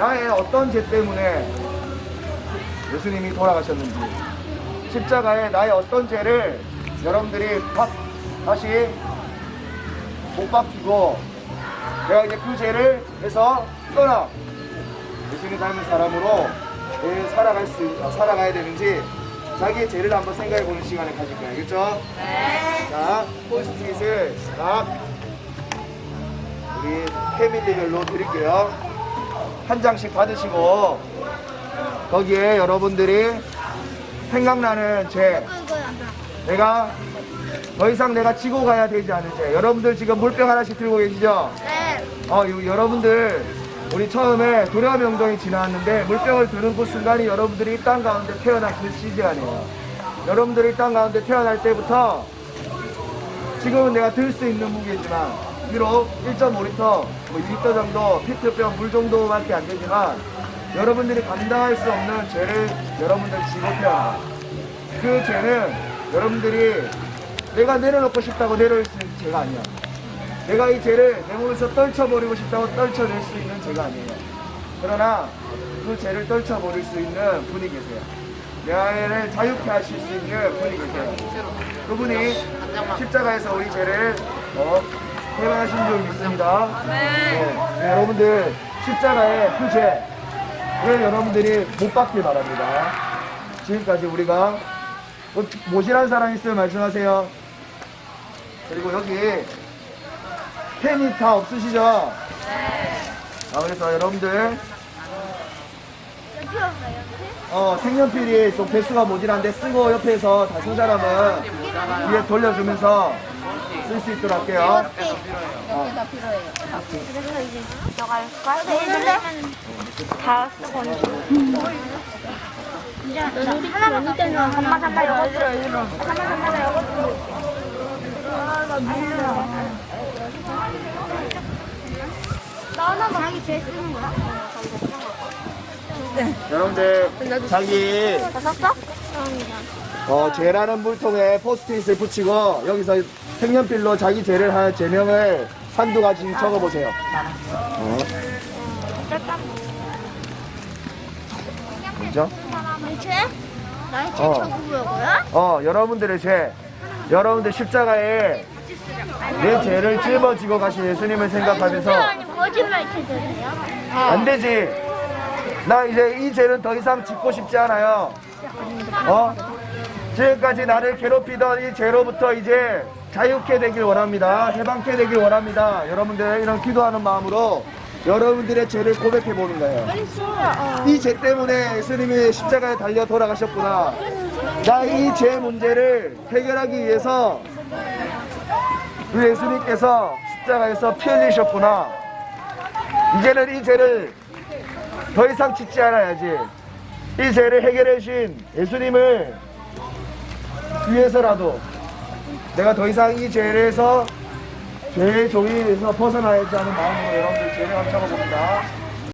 나의 어떤 죄 때문에 예수님이 돌아가셨는지 십자가에 나의 어떤 죄를 여러분들이 팍 다시 못 박히고 내가 이제 그 죄를 해서 떠나 예수님 닮은 사람으로 왜 살아갈 수 어, 살아가야 되는지 자기의 죄를 한번 생각해 보는 시간을 가질 거예요. 알겠죠? 네. 자, 포스트잇을 딱 우리 패밀리별로 드릴게요. 한 장씩 받으시고 거기에 여러분들이 생각나는 죄 내가 더 이상 내가 지고 가야 되지 않을 죄 여러분들 지금 물병 하나씩 들고 계시죠? 네. 어, 요- 여러분들 우리 처음에 도려 명동이 지나왔는데 물병을 드는 그 순간이 여러분들이 이 땅 가운데 태어난 그 시간이에요. 여러분들이 이 땅 가운데 태어날 때부터 지금은 내가 들 수 있는 무게지만 비록 1.5리터, 뭐 2리터 정도 피트병 물 정도밖에 안 되지만 여러분들이 감당할 수 없는 죄를 여러분들 지고 태어나. 그 죄는 여러분들이 내가 내려놓고 싶다고 내려올 수 있는 죄가 아니야. 내가 이 죄를 내 몸에서 떨쳐버리고 싶다고 떨쳐낼 수 있는 죄가 아니에요. 그러나 그 죄를 떨쳐버릴 수 있는 분이 계세요. 내 아이를 자유케 하실 수 있는 분이 계세요. 그분이 십자가에서 우리 죄를 어, 해방하신 줄 믿습니다. 네. 네, 여러분들 십자가의 그 죄를 여러분들이 못 받길 바랍니다. 지금까지 우리가 뭐, 모시란 사람 있으면 말씀하세요. 그리고 여기 펜이 다 없으시죠? 네. 아, 그래서 여러분들, 어, 색연필이 좀 개수가 모자란데 쓰고 옆에서 다쓴 사람은 뒤에 돌려주면서 쓸 수 있도록 할게요. 여기다 필요해요. 그래서 이제 들어갈까? 네, 다 쓰고 이제 하나만 더 때는 한마 한마 영어 들어 한마 한마 영어 들어 나 하나만 자기 죄 쓰는 거야? 여러분들, 자기, 다 썼어? 어, 죄라는 물통에 포스트잇을 붙이고 여기서 색연필로 자기 죄를 한 죄명을 한두 가지 적어보세요. 어, 그죠? 나의 죄? 나의 죄 어. 적으려고요? 어, 여러분들의 죄. 여러분들 십자가에 내 죄를 짊어지고 가신 예수님을 생각하면서 아니 거짓말. 안 되지. 나 이제 이 죄는 더 이상 짓고 싶지 않아요. 어? 지금까지 나를 괴롭히던 이 죄로부터 이제 자유케 되길 원합니다. 해방케 되길 원합니다. 여러분들 이런 기도하는 마음으로 여러분들의 죄를 고백해 보는 거예요. 이 죄 때문에 예수님이 십자가에 달려 돌아가셨구나. 나 이 죄 문제를 해결하기 위해서 우리 예수님께서 십자가에서 피 흘리셨구나. 이제는 이 죄를 더 이상 짓지 않아야지. 이 죄를 해결해 주신 예수님을 위해서라도 내가 더 이상 이 죄에서 죄의 종이에서 벗어나야지 하는 마음으로 여러분들 죄를 감춰 봅니다.